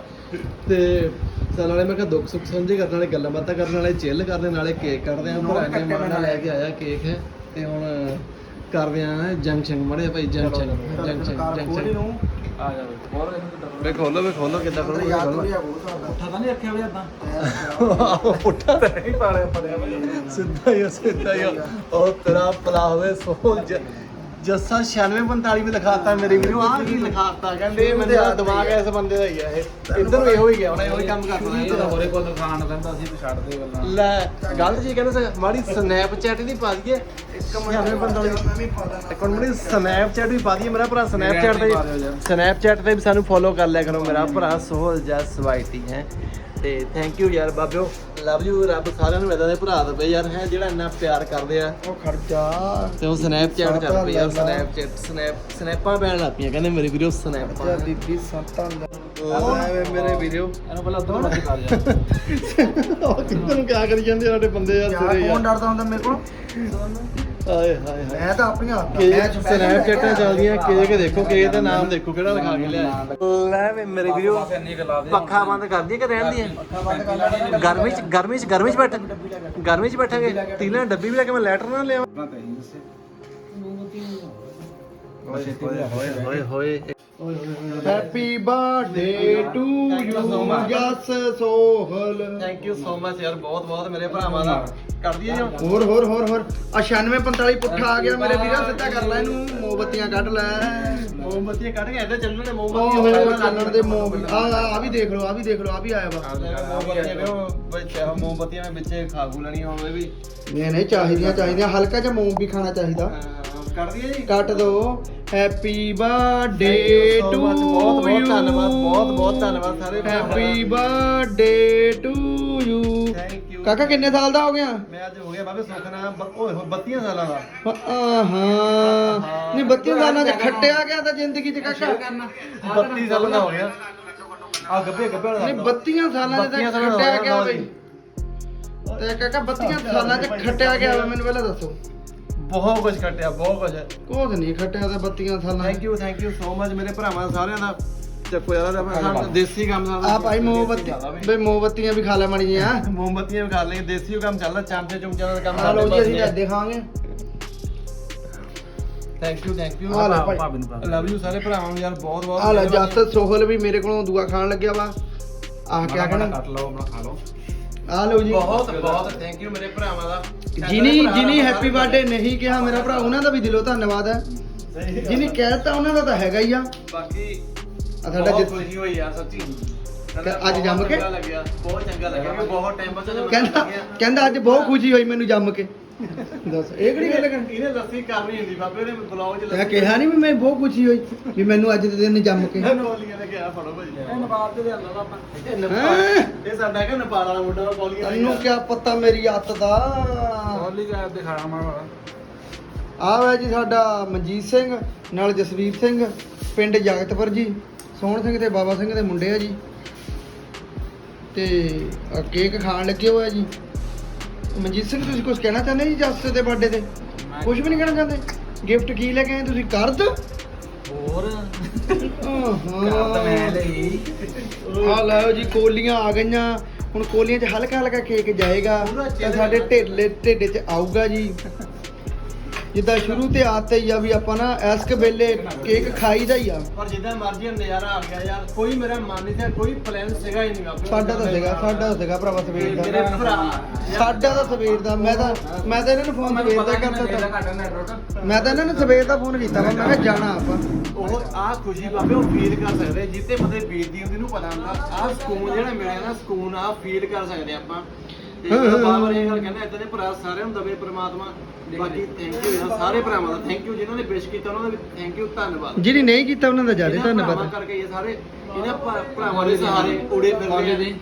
ਤੇ ਸਾਲ ਵਾਲੇ ਮੈਂ ਕਿਹਾ ਦੁੱਖ ਸੁੱਖ ਸਾਂਝੇ ਕਰਨ ਵਾਲੇ ਗੱਲਾਂ ਬਾਤਾਂ ਕਰਨ ਵਾਲੇ ਚਿੱਲ ਕਰਦੇ ਨਾਲੇ ਕੇਕ ਕੱਟਦੇ ਆ ਭਰਾ ਨੇ ਮਨ ਨਾਲ ਲੈ ਕੇ ਆਇਆ ਕੇਕ ਹੈ ਤੇ ਹੁਣ ਕਰਦੇ ਆ ਜੰਕਸ਼ਨ ਮੜੇ ਭਾਈ ਜੰਕਸ਼ਨ ਜੰਕਸ਼ਨ ਜੰਕਸ਼ਨ ਆ ਜਾ ਵੇ ਖੋਲੋ ਵੇ ਖੋਲੋ ਕਿੱਦਾਂ ਖੋਲੋ ਸਾਡਾ। ਤਾਂ ਨਹੀਂ ਰੱਖਿਆ ਹੋਇਆ ਤਾਂ ਪੁੱਠਾ ਤਾਂ ਨਹੀਂ ਪਾੜਿਆ ਪੜਿਆ ਸਿੱਧਾ ਹੀ ਸਿੱਧਾ ਹੀ। ਉਹ ਤੇਰਾ ਭਲਾ ਹੋਵੇ ਸੋ ਜ- ਜੱਸਾ 9645 ਵੀ ਲਿਖਾਤਾ ਮੇਰੇ ਵੀਰੋ ਆਹ ਕੀ ਲਿਖਾਤਾ ਕਹਿੰਦੇ ਤਾਂ ਦਿਮਾਗ ਇਸ ਬੰਦੇ ਦਾ ਹੀ ਆ ਇਹ। ਇੱਧਰ ਵੀ ਇਹੋ ਹੀ ਗਿਆ ਹੁਣ ਇਹੋ ਹੀ ਕੰਮ ਕਰਦਾ ਇਹ ਤਾਂ ਹੋਰੇ ਕੋਲ ਦੁਕਾਨ ਕਹਿੰਦਾ ਸੀ ਵੀ ਛੱਡ ਦੇ ਗੱਲਾਂ ਲੈ ਗੱਲ ਜੀ ਕਹਿੰਦੇ ਸੀ, ਮਾੜੀ ਸਨੈਪਚੈਟ ਦੀ ਪਾ ਦਈਏ। ਇੱਕ ਮਿੰਟ ਦੇਣਾ। ਇੱਕ ਮਿੰਟ ਸਨੈਪਚੈਟ ਵੀ ਪਾ ਦਈਏ ਮੇਰਾ ਭਰਾ ਸਨੈਪਚੈਟ ਤੇ ਸਨੈਪਚੈਟ ਤੇ ਵੀ ਸਾਨੂੰ ਫੋਲੋ ਕਰ ਲਿਆ ਕਰੋ ਮੇਰਾ ਭਰਾ ਸੋਹਲ ਜਸ ਵਾਈਟੀ ਹੈ। ਤੇ ਥੈਂਕ ਯੂ ਯਾਰ ਬਾਬਿਓ। ਲਵ ਯੂ ਰੱਬ ਸਾਰਿਆਂ ਨੂੰ ਇਦਾਂ ਦੇ ਭਰਾ ਦੇਵੇ ਯਾਰ ਹੈ ਜਿਹੜਾ ਇੰਨਾ ਪਿਆਰ ਕਰਦੇ ਆ। ਉਹ ਖਰਚਾ। ਤੇ ਉਹ ਸਨੈਪਚੈਟ ਚੱਲ ਪਈ ਯਾਰ ਸਨੈਪਚੈਟ ਸਨੈਪ ਸਨੈਪਾਂ ਪੈਣ ਲੱਗ ਪਈਆਂ ਕਹਿੰਦੇ ਮੇਰੇ ਵੀਡੀਓ ਸਨੈਪਾਂ ਬੀਬੀ ਸੰਤਾਂ ਦਾ ਐਵੇਂ ਮੇਰੇ ਵੀਡੀਓ ਇਹਨੂੰ ਪਹਿਲਾਂ ਉਧਰ ਮੱਚ ਕਰ ਜਾ। ਉਹ ਕਿੱਧਰ ਨੂੰ ਕਿਆ ਕਰੀ ਜਾਂਦੇ ਸਾਡੇ ਬੰਦੇ ਯਾਰ ਯਾਰ ਸਿਰੇ ਕੌਣ ਯਾਰ ਡਰਦਾ ਹੁੰਦਾ ਮੇਰੇ ਕੋਲ। ਹਾਏ ਹਾਏ ਹਾਏ। ਮੈਂ ਤਾਂ ਆਪਣੀਆਂ ਹੱਥਾਂ ਕੇ ਮੈਂ ਸਨੈਪਚੈਟਾਂ ਚੱਲਦੀਆਂ? ਕੇਕ ਦੇਖੋ ਕੇਕ ਦਾ ਨਾਮ ਦੇਖੋ ਕਿਹੜਾ ਲਿਖਾ ਕੇ ਲਿਆ ਲੈ ਵੇ ਮੇਰੇ ਲਾ ਦੇ। ਪੱਖਾ ਬੰਦ ਕਰ ਦਈਏ ਕਿ ਰਹਿਣ ਦੀ ਗਰਮੀ ਚ ਗਰਮੀ ਚ ਗਰਮੀ ਚ ਬੈਠ ਗਰਮੀ ਚ ਬੈਠਾਂਗੇ। ਤੀਲਾਂ ਡੱਬੀ ਵੀ ਲੈ ਕੇ ਮੈਂ ਲੈਟਰ ਨਾ ਲਿਆਵਾਂ। ਹੋਏ ਹੋਏ ਹੋਏ happy birthday to you Jas Sohal thank you so much ਯਾਰ ਬਹੁਤ ਬਹੁਤ ਮੇਰੇ ਭਰਾਵਾਂ ਦਾ। ਕਰ ਦਈਏ ਜੀ ਹੁਣ? ਹੋਰ ਹੋਰ ਹੋਰ ਹੋਰ। ਆ 96 45 ਪੁੱਠਾ ਆ ਗਿਆ ਮੇਰੇ ਵੀਰਾ ਸਿੱਧਾ ਕਰ ਲੈ ਇਹਨੂੰ। ਮੋਮਬੱਤੀਆਂ ਕੱਢ ਲੈ। ਮੋਮਬੱਤੀਆਂ ਕੱਢ ਕੇ ਇੱਧਰ ਚੱਲਣੇ ਮੋਮਬੱਤੀਆਂ ਦੇ ਮੋਮ ਆ ਆ ਵੀ ਦੇਖ ਲਓ ਆ ਵੀ ਦੇਖ ਲਓ ਆ ਵੀ ਆਇਆ ਵਾ। ਮੋਮਬੱਤੀਆਂ ਵੇਖੋ ਵਿੱਚ ਮੋਮਬੱਤੀਆਂ ਖਾਗੂ ਲੈਣੀਆਂ ਹੋਵੇ ਵੀ। ਨਹੀਂ ਨਹੀਂ ਚਾਹੀਦੀਆਂ ਚਾਹੀਦੀਆਂ। ਹਲਕਾ ਜਿਹਾ ਮੋਮ ਵੀ ਖਾਣਾ ਚਾਹੀਦਾ। ਦਈਏ ਜੀ? ਕੱਟ ਦੋ। ਹੈਪੀ ਬਰਥਡੇ ਟੂ ਬਹੁਤ ਬਹੁਤ ਧੰਨਵਾਦ ਬਹੁਤ ਬਹੁਤ ਧੰਨਵਾਦ ਸਾਰੇ ਹੈਪੀ ਬਰਥਡੇ ਟੂ ਯੂ ਕਾਕਾ ਕਿੰਨੇ ਸਾਲ ਦਾ ਹੋ ਗਿਆ? ਮੈਂ ਅੱਜ ਹੋ ਗਿਆ ਬਾਬੇ ਸੁੱਖ ਨਾਲ ਬ- ਓਏ ਹੋ 32 ਸਾਲਾਂ ਦਾ। ਹਾਂ। ਨਹੀਂ 32 ਸਾਲਾਂ ਚ ਖੱਟਿਆ ਗਿਆ ਤਾਂ ਜ਼ਿੰਦਗੀ ਚ ਕਾਕਾ। 32 ਸਾਲਾਂ ਦਾ ਹੋ ਗਿਆ। ਆ ਗੱਬੇ ਗੱਬੇ ਵਾਲਾ ਨਹੀਂ 32 ਸਾਲਾਂ ਚ 32 ਤਾਂ ਸਾਲਾਂ ਦਾ ਖੱਟਿਆ ਗਿਆ। ਬਈ। ਤੇ ਕਾਕਾ 32 ਸਾਲਾਂ ਚ ਖੱਟਿਆ ਗਿਆ ਮੈਨੂੰ ਪਹਿਲਾਂ ਦੱਸੋ। ਬਹੁਤ ਕੁਝ ਕੱਟਿਆ ਬਹੁਤ ਕੁਝ ਕੁਝ ਨਹੀਂ ਖੱਟਿਆ ਤਾਂ 32 ਸਾਲਾਂ thank you thank you so much ਮੇਰੇ ਭਰਾਵਾਂ ਸਾਰਿਆਂ ਦਾ। ਚੱਕੋ ਯਾਰ ਆਪਣਾ ਦੇਸੀ ਕੰਮ ਦਾ ਆ ਭਾਈ ਮੋਮਬੱਤੀ ਬਈ ਮੋਮਬੱਤੀਆਂ ਵੀ ਖਾ ਲੈ ਮਣੀ ਜੀਆਂ [laughs] ਮੋਮਬੱਤੀਆਂ ਵੀ ਕਰ ਲਈ ਦੇਸੀ ਕੰਮ ਚੱਲਦਾ ਚਮਚੇ ਚੁਮਚਿਆਂ ਦਾ ਕੰਮ ਆ ਲਓ ਜੀ ਅਸੀਂ ਅੱਜ ਦਿਖਾਵਾਂਗੇ ਥੈਂਕ ਯੂ ਥੈਂਕ ਯੂ ਲੈ ਲਵ ਯੂ ਸਾਰੇ ਭਰਾਵਾਂ ਨੂੰ ਯਾਰ ਬਹੁਤ ਬਹੁਤ ਆ ਲੈ ਜੱਸ ਸੋਹਲ ਵੀ ਮੇਰੇ ਕੋਲੋਂ ਦੁਆ ਖਾਣ ਲੱਗਿਆ ਵਾ। ਆਹ ਕਿਆ ਕਹਿਣਾ? ਕੱਟ ਲਓ ਆਪਣਾ ਖਾ ਲਓ। ਆ ਲਓ ਜੀ। ਬਹੁਤ ਬਹੁਤ ਥੈਂਕ ਯੂ ਮੇਰੇ ਭਰਾਵਾਂ ਦਾ। ਜਿਨੀ ਜਿਨੀ ਹੈਪੀ ਬਰਥਡੇ ਨਹੀਂ ਕਿਹਾ ਮੇਰਾ ਭਰਾ ਉਹਨਾਂ ਦਾ ਵੀ ਦਿਲੋਂ ਧੰਨਵਾਦ ਹੈ। ਜਿਨੀ ਕਹਿਤਾ ਉਹਨਾਂ ਦਾ ਤਾਂ ਹੈਗਾ ਹੀ ਆ। ਬਾਕੀ ਆ ਸਾਡਾ ਬਹੁਤ ਜਿੱਤ ਖੁਸ਼ੀ ਹੋਈ ਆ ਸੱਚੀ। ਅੱਜ ਜੰਮ ਕੇ? ਬਹੁਤ ਚੰਗਾ ਲੱਗਿਆ। ਬਹੁਤ ਟਾਈਮ ਬਾਅਦ ਕਹਿੰਦਾ ਕਹਿੰਦਾ ਅੱਜ ਬਹੁਤ ਖੁਸ਼ੀ ਹੋਈ ਮੈਨੂੰ ਜੰਮ ਕੇ। ਦੱਸ ਇਹ ਕਿਹੜੀ ਗੱਲ ਕਰ ਇਹਨੇ ਲੱਸੀ ਕਰਨੀ ਹੁੰਦੀ ਬਾਬੇ ਨੇ ਬਲੌਗ 'ਚ ਮੈਂ ਕਿਹਾ ਨਹੀਂ ਵੀ ਮੈਂ ਬਹੁਤ ਖੁਸ਼ੀ ਹੋਈ ਵੀ ਮੈਨੂੰ ਅੱਜ ਦੇ ਦਿਨ ਜੰਮ ਕੇ। ਨੋਲੀਆਂ ਨੇ ਕਿਹਾ ਫੜੋ ਭਾਜੀ। ਇਹ ਨਵਾਬ ਤੇ ਲਿਆਂਦਾ ਵਾ ਆਪਾਂ। ਇਹ ਨੇਪਾਲ ਇਹ ਸਾਡਾ ਹੈਗਾ ਨੇਪਾਲ ਵਾਲਾ ਮੁੰਡਾ ਵਾ ਕੌਲੀਆਂ ਤੈਨੂੰ ਕੀ ਪਤਾ ਮੇਰੀ ਅੱਤ ਦਾ? ਹੋਲੀ ਦਾ ਦਿਖਾਣਾ ਮੈਂ ਆ ਵਾ ਜੀ ਸਾਡਾ ਮਨਜੀਤ ਸਿੰਘ ਨਾਲ ਜਸਵੀਰ ਸਿੰਘ ਪਿੰਡ ਜਗਤਪੁਰ ਜੀ ਸੋਹਣ ਸਿੰਘ ਤੇ ਬਾਬਾ ਸਿੰਘ ਦੇ ਮੁੰਡੇ ਆ ਜੀ। ਤੇ ਕੇਕ ਖਾਣ ਲੱਗੇ ਹੋਏ ਆ ਜੀ। ਮਨਜੀਤ ਸਿੰਘ ਤੁਸੀਂ ਕੁਝ ਕਹਿਣਾ ਚਾਹੁੰਦੇ ਜੀ ਜਸ ਦੇ ਬਰਥਡੇ ਤੇ? ਕੁਝ ਵੀ ਨਹੀਂ ਕਹਿਣਾ ਚਾਹੁੰਦੇ? ਗਿਫਟ ਕੀ ਲੈ ਕੇ ਆਏ ਤੁਸੀਂ? ਕਰਦ? ਹੋਰ? ਆਹਾਂ। ਮੈਂ ਲਈ। ਆ ਲਓ ਜੀ ਕੋਲੀਆਂ ਆ ਗਈਆਂ। ਹੁਣ ਕੋਲੀਆਂ 'ਚ ਹਲਕਾ ਹਲਕਾ ਕੇਕ ਜਾਏਗਾ ਤਾਂ ਸਾਡੇ ਢਿੱਲੇ ਢਿੱਡ 'ਚ ਆਊਗਾ ਜੀ। ਜਿੱਦਾਂ ਸ਼ੁਰੂ ਤੇ ਆਦਤ ਹੀ ਆ ਵੀ ਆਪਾਂ ਨਾ ਇਸ ਕ ਵੇਲੇ ਕੇਕ ਖਾਈਦਾ ਹੀ ਆ। ਪਰ ਜਿੱਦਾਂ ਮਰਜ਼ੀ ਨਜ਼ਾਰਾ ਆ ਗਿਆ ਯਾਰ ਕੋਈ ਮੇਰਾ ਮਨ ਨਹੀਂ ਸੀ ਕੋਈ ਪਲਾਨ ਸੀਗਾ ਹੀ ਨਹੀਂਗਾ ਸਾਡਾ ਤਾਂ ਸੀਗਾ ਸਾਡਾ ਤਾਂ ਸੀਗਾ ਭਰਾਵਾ ਸਵੇਰ ਮੇਰੇ ਦਾ ਭਰਾ ਸਾਡਾ ਤਾਂ ਸਵੇਰ ਦਾ ਮੈਂ ਤਾਂ ਮੈਂ ਤਾਂ ਇਹਨਾਂ ਨੂੰ ਫੋਨ ਸਵੇਰ ਦਾ ਕਰਤਾ ਤਾ। ਮੈਂ ਤਾਂ ਇਹਨਾਂ ਨੂੰ ਸਵੇਰ ਦਾ ਫੋਨ ਕੀਤਾ ਮੈਂ ਕਿਹਾ ਜਾਣਾ ਆਪਾਂ। ਉਹ ਆ ਖੁਸ਼ੀ ਬਾਬੇ ਉਹ ਫੀਲ ਕਰ ਸਕਦੇ ਜਿੱਤੇ ਬੰਦੇ ਬੀਤਦੀ ਹੁੰਦੀ ਨੂੰ ਪਤਾ ਹੁੰਦਾ ਆ ਸਕੂਨ ਜਿਹੜਾ ਮਿਲਿਆ ਨਾ ਸਕੂਨ ਆ ਫੀਲ ਕਰ ਸਕਦੇ ਆਪਾਂ। ਤੇ ਬਾਬਾ ਇਹ ਗੱਲ ਕਹਿੰਦਾ ਇਦਾਂ ਦੇ ਭਰਾ ਸਾਰਿਆਂ ਨੂੰ ਦਵੇ ਪ੍ਰਮਾਤਮਾ। ਬਾਕੀ ਥੈਂਕ ਯੂ ਯਾਰ ਸਾਰੇ ਭਰਾਵਾਂ ਦਾ ਥੈਂਕ ਯੂ ਜਿਨ੍ਹਾਂ ਨੇ ਵਿਸ਼ ਕੀਤਾ ਉਹਨਾਂ ਦਾ ਵੀ ਥੈਂਕ ਯੂ ਧੰਨਵਾਦ। ਜਿਹਨੇ ਨਹੀਂ ਕੀਤਾ ਉਹਨਾਂ ਦਾ ਜ਼ਿਆਦਾ ਇਹਨਾਂ ਭਰਾਵਾਂ ਧੰਨਵਾਦ ਕਰਕੇ ਇਹ ਸਾਰੇ ਇਹਨਾਂ ਭਰਾ- ਭਰਾਵਾਂ ਦੇ ਸਹਾਰੇ ਉੜੇ ਫਿਰਦੇ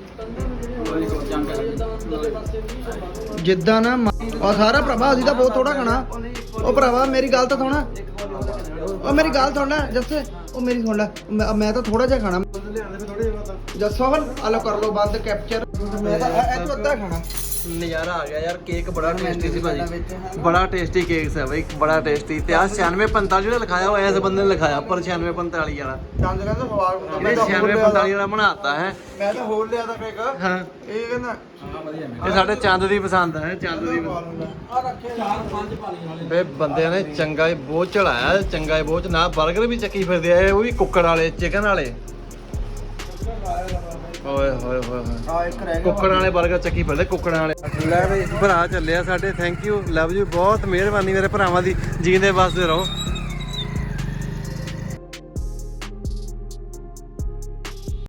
ਆ। ਜਿੱਦਾਂ ਨਾ ਆ ਸਾਰਾ ਭਰਾਵਾ ਅਸੀਂ ਤਾਂ ਬਹੁਤ ਥੋੜਾ ਖਾਣਾ। ਉਹ ਭਰਾਵਾ ਮੇਰੀ ਗੱਲ ਤਾਂ ਸੁਣਾ। ਉਹ ਮੇਰੀ ਗੱਲ ਸੁਣ ਲੈ ਜੱਸੇ। ਉਹ ਮੇਰੀ ਸੁਣ ਲੈ। ਮੈਂ ਮੈਂ ਤਾਂ ਥੋੜਾ ਜਿਹਾ ਖਾਣਾ। ਜੱਸੋ ਹਲ ਆਲੋ ਕਰ ਲੋ ਬੰਦ ਕੈਪਚਰ ਮੈਂ ਤਾਂ ਇਹ ਤੋਂ ਅੱਧਾ ਖਾਣਾ। ਨਜ਼ਾਰਾ ਆ ਗਿਆ ਯਾਰ ਕੇਕ ਬੜਾ ਟੇਸਟੀ ਸੀ ਭਾਜੀ। ਬੜਾ ਟੇਸਟੀ ਕੇਕ ਸੀ ਬਈ ਬੜਾ ਟੇਸਟੀ ਤੇ ਆ 9645 ਜਿਹੜਾ ਲਿਖਾਇਆ ਹੋਇਆ ਇਸ ਬੰਦੇ ਨੇ ਲਿਖਾਇਆ ਪਰ 9645 ਵਾਲਾ। ਚੰਦ ਕਹਿੰਦਾ ਸਵਾਲ ਇਹਨੇ 9645 ਵਾਲਾ ਬਣਾਤਾ ਹੈ। ਮੈਂ ਤਾਂ ਹੋਰ ਲਿਆ ਤਾਂ ਕੇਕ ਹਾਂ। ਇਹ ਕਹਿੰਦਾ ਇਹ ਸਾਡੇ ਚੰਦ ਦੀ ਪਸੰਦ ਹੈ ਚੰਦ ਦੀ ਆ ਰੱਖੇ ਚਾਰ ਪੰਜ ਪਾਣੀ ਵੇ ਬੰਦਿਆਂ ਨੇ ਚੰਗਾ ਹੀ ਬੋਝ ਚੜਾਇਆ ਚੰਗਾ ਹੀ ਬੋਝ ਨਾ 버ਗਰ ਵੀ ਚੱਕੀ ਫਿਰਦੇ ਆ ਉਹ ਵੀ ਕੁੱਕੜ ਵਾਲੇ ਚਿਕਨ ਵਾਲੇ। ਓਏ ਹੋਏ ਹੋਏ ਹੋਏ। ਆ ਇੱਕ ਰਹਿ ਗਿਆ ਕੁੱਕੜ ਵਾਲੇ 버ਗਰ ਚੱਕੀ ਫਿਰਦੇ ਕੁੱਕੜਾਂ ਵਾਲੇ। ਲੈ ਬਈ ਭਰਾ ਚੱਲਿਆ ਸਾਡੇ ਥੈਂਕ ਯੂ ਲਵ ਯੂ ਬਹੁਤ ਮਿਹਰਬਾਨੀ ਮੇਰੇ ਭਰਾਵਾਂ ਦੀ ਜੀਂਦੇ ਵਸਦੇ ਰਹੋ।